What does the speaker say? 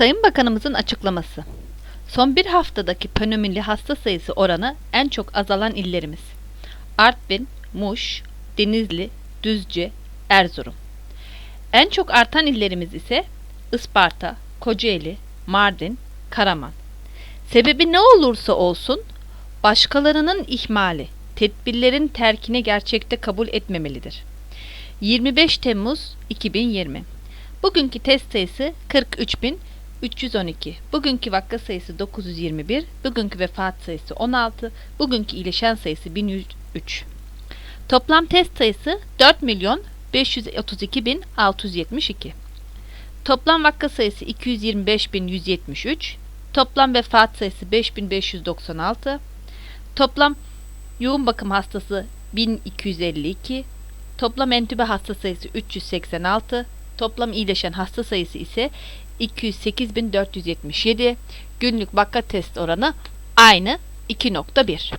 Sayın Bakanımızın açıklaması. Son bir haftadaki pnömili hasta sayısı oranı en çok azalan illerimiz. Artvin, Muş, Denizli, Düzce, Erzurum. En çok artan illerimiz ise Isparta, Kocaeli, Mardin, Karaman. Sebebi ne olursa olsun başkalarının ihmali, tedbirlerin terkine gerçekte kabul etmemelidir. 25 Temmuz 2020 Bugünkü test sayısı 43.312. Bugünkü vaka sayısı 921. Bugünkü vefat sayısı 16. Bugünkü iyileşen sayısı 1103. Toplam test sayısı 4 milyon 532.672. Toplam vaka sayısı 225.173. Toplam vefat sayısı 5596. Toplam yoğun bakım hastası 1252. Toplam entübe hasta sayısı 386. Toplam iyileşen hasta sayısı ise 208.477. Günlük vaka test oranı aynı 2.1.